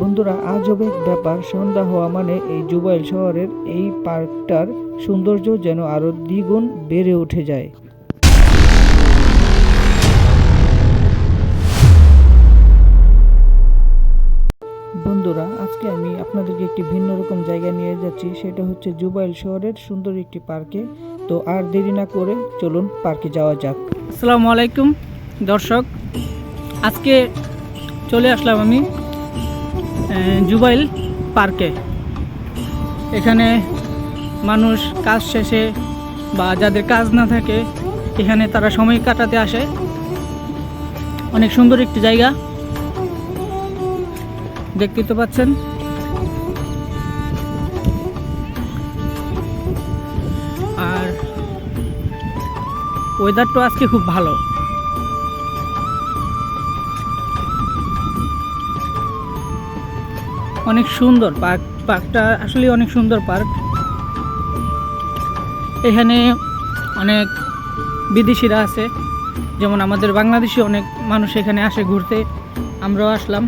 বন্ধুরা আজবের ব্যাপার, সন্ধ্যা হওয়া মানে এই জুবাইল শহরের এই পার্কটার সৌন্দর্য যেন আরও দ্বিগুণ বেড়ে উঠে যায়। বন্ধুরা, আজকে আমি আপনাদেরকে একটি ভিন্ন রকম জায়গা নিয়ে যাচ্ছি। সেটা হচ্ছে জুবাইল শহরের সুন্দর একটি পার্কে। তো আর দেরি না করে চলুন পার্কে যাওয়া যাক। আসসালামু আলাইকুম, দর্শক। আজকে চলে আসলাম আমি জুবাইল পার্কে। এখানে মানুষ কাজ শেষে বা যাদের কাজ না থাকে, এখানে তারা সময় কাটাতে আসে। অনেক সুন্দর একটি জায়গা। দেখতে তো পাচ্ছেন। আর ওয়েদারটা আজকে খুব ভালো। অনেক সুন্দর পার্ক, পার্কটা আসলে অনেক সুন্দর পার্ক। এখানে অনেক বিদেশিরা আছে, যেমন আমাদের বাংলাদেশি অনেক মানুষ এখানে আসে ঘুরতে, আমরাও আসলাম।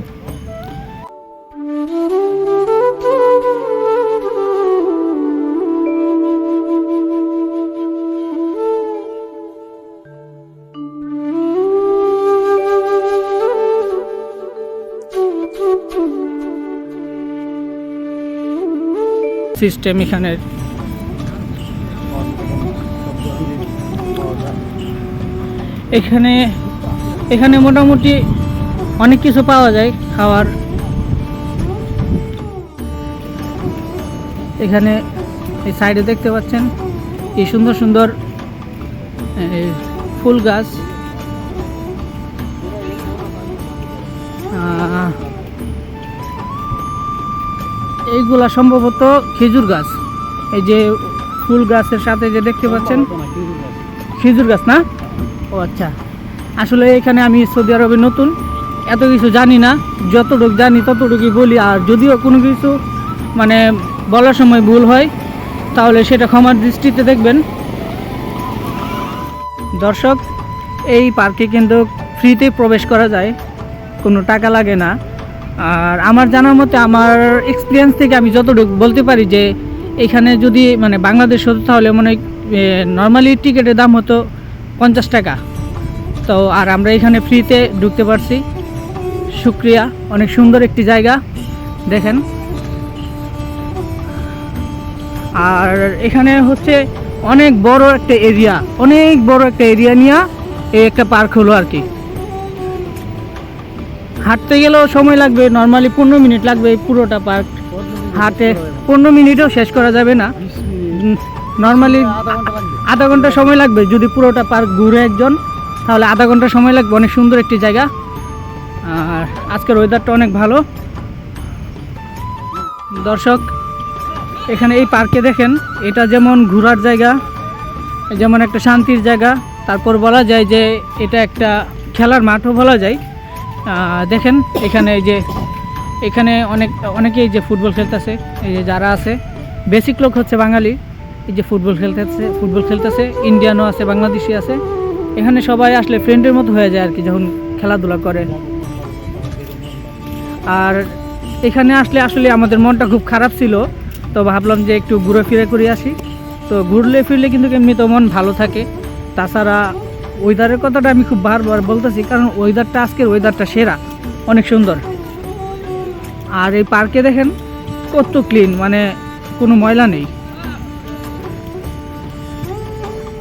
সিস্টেম এখানে। এখানে এখানে মোটামুটি অনেক কিছু পাওয়া যায় খাওয়ার। এখানে এই সাইডে দেখতে পাচ্ছেন এই সুন্দর সুন্দর ফুল গাছ। এইগুলা সম্ভবত খেজুর গাছ। এই যে ফুল গাছের সাথে যে দেখতে পাচ্ছেন, খেজুর গাছ না? ও আচ্ছা। আসলে এখানে আমি সৌদি আরবে নতুন, এত কিছু জানি না, যতটুকু জানি ততটুকুই বলি, আর যদিও কোনো কিছু মানে বলার সময় ভুল হয়, তাহলে সেটা ক্ষমার দৃষ্টিতে দেখবেন। দর্শক, এই পার্কে কিন্তু ফ্রিতে প্রবেশ করা যায়, কোনো টাকা লাগে না। আর আমার জানার মতে আমার এক্সপিরিয়েন্স থেকে আমি যতটুকু বলতে পারি যে এখানে যদি মানে বাংলাদেশ হতো তাহলে মনে নর্মালি টিকিটের দাম হতো পঞ্চাশ টাকা। তো আর আমরা এখানে ফ্রিতে ঢুকতে পারছি। শুক্রিয়া, অনেক সুন্দর একটি জায়গা, দেখেন। আর এখানে হচ্ছে অনেক বড় একটা এরিয়া অনেক বড় একটা এরিয়া নিয়ে এই একটা পার্ক হলো আর কি। হাঁটতে গেলেও সময় লাগবে নর্মালি পনেরো মিনিট লাগবে এই পুরোটা পার্ক হাঁটে পনেরো মিনিটও শেষ করা যাবে না। নর্মালি আধা ঘণ্টা সময় লাগবে যদি পুরোটা পার্ক ঘুরে একজন, তাহলে আধা ঘণ্টা সময় লাগবে, অনেক সুন্দর একটি জায়গা। আর আজকের ওয়েদারটা অনেক ভালো। দর্শক, এখানে এই পার্কে দেখেন, এটা যেমন ঘোরার জায়গা, যেমন একটা শান্তির জায়গা, তারপর বলা যায় যে এটা একটা খেলার মাঠও বলা যায়। দেখেন, এখানে এই যে, এখানে অনেক, অনেকেই যে ফুটবল খেলতেছে, এই যে যারা আছে বেসিক লোক হচ্ছে বাঙালি, এই যে ফুটবল খেলতেছে ফুটবল খেলতেছে ইন্ডিয়ানও আছে, বাংলাদেশি আছে, এখানে সবাই আসলে ফ্রেন্ডের মতো হয়ে যায় আর কি, যখন খেলাধুলা করে। আর এখানে আসলে আসলে আমাদের মনটা খুব খারাপ ছিল, তো ভাবলাম যে একটু ঘুরে ফিরে করে আসি। তো ঘুরলে ফিরলে কিন্তু এমনি তো মন ভালো থাকে। তাছাড়া ওয়েদারের কথাটা আমি খুব বারবার বলতেছি কারণ ওয়েদারটা আজকের ওয়েদারটা সেরা অনেক সুন্দর। আর এই পার্কে দেখেন কত ক্লিন মানে কোনো ময়লা নেই।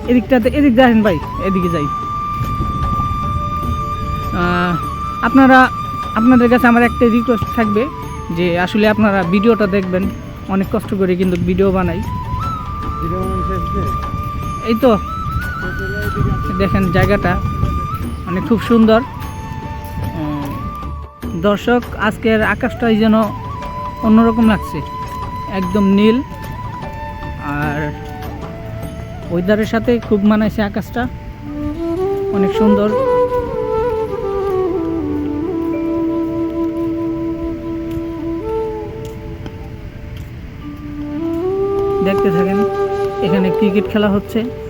এদিকটাতে এদিক দেখেন ভাই এদিকে যাই। আপনারা আপনাদের কাছে আমার একটা রিকোয়েস্ট থাকবে যে আসলে আপনারা ভিডিওটা দেখবেন অনেক কষ্ট করে কিন্তু ভিডিও বানাই। এই তো দেখেন জায়গাটা মানে খুব সুন্দর। দর্শক, আজকের আকাশটাই যেন অন্যরকম লাগছে। একদম নীল। আর ওয়েদারের সাথে খুব মানাইছে আকাশটা। অনেক সুন্দর। দেখতে থাকেন, এখানে ক্রিকেট খেলা হচ্ছে।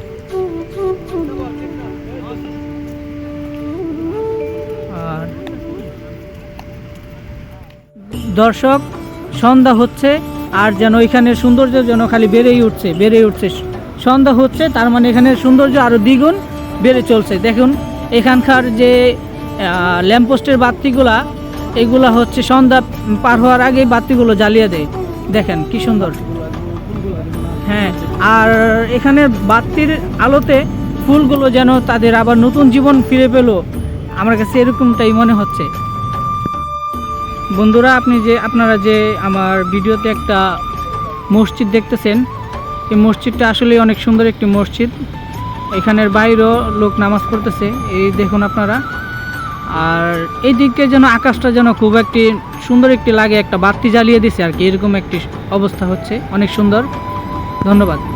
দর্শক সন্ধ্যা হচ্ছে আর যেন এখানে সৌন্দর্য যেন খালি বেড়েই উঠছে বেড়েই উঠছে। সন্ধ্যা হচ্ছে তার মানে এখানে সৌন্দর্য আরও দ্বিগুণ বেড়ে চলছে। দেখুন এখানকার যে আহ, ল্যাম্পপোস্টের বাতিগুলা এগুলা হচ্ছে সন্ধ্যা পার হওয়ার আগে বাতিগুলো জ্বালিয়ে দেয়। দেখেন কি সুন্দর। হ্যাঁ আর এখানে বাতির আলোতে ফুলগুলো যেন তাদের আবার নতুন জীবন ফিরে পেল। আমার কাছে এরকমটাই মনে হচ্ছে। বন্ধুরা, আপনি যে, আপনারা যে আমার ভিডিওতে একটা মসজিদ দেখতেছেন, এই মসজিদটা আসলে অনেক সুন্দর একটি মসজিদ। এখানের বাইরেও লোক নামাজ পড়তেছে, এই দেখুন আপনারা। আর এই দিকে যেন আকাশটা যেন খুব একটি সুন্দর একটি লাগে, একটা বাতি জ্বালিয়ে দিছে আর কি, এরকম একটি অবস্থা হচ্ছে, অনেক সুন্দর। ধন্যবাদ।